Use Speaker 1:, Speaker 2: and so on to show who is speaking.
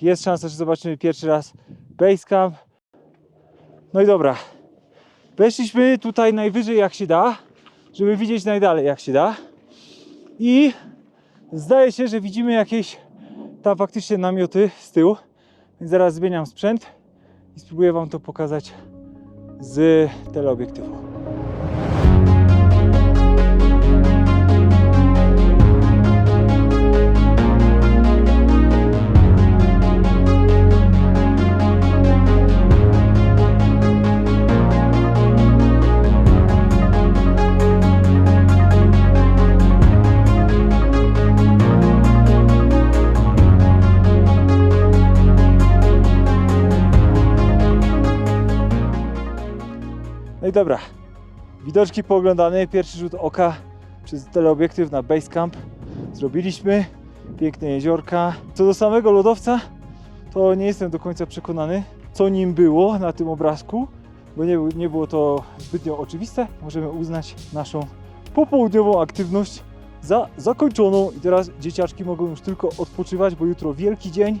Speaker 1: Jest szansa, że zobaczymy pierwszy raz Basecamp. No i dobra. Weszliśmy tutaj najwyżej jak się da, żeby widzieć najdalej jak się da. I zdaje się, że widzimy jakieś tam faktycznie namioty z tyłu. Więc zaraz zmieniam sprzęt i spróbuję Wam to pokazać z teleobiektywu. No i dobra, widoczki pooglądane, pierwszy rzut oka przez teleobiektyw na Basecamp zrobiliśmy. Piękne jeziorka. Co do samego lodowca, to nie jestem do końca przekonany, co nim było na tym obrazku, bo nie, nie było to zbytnio oczywiste. Możemy uznać naszą popołudniową aktywność za zakończoną i teraz dzieciaczki mogą już tylko odpoczywać, bo jutro wielki dzień.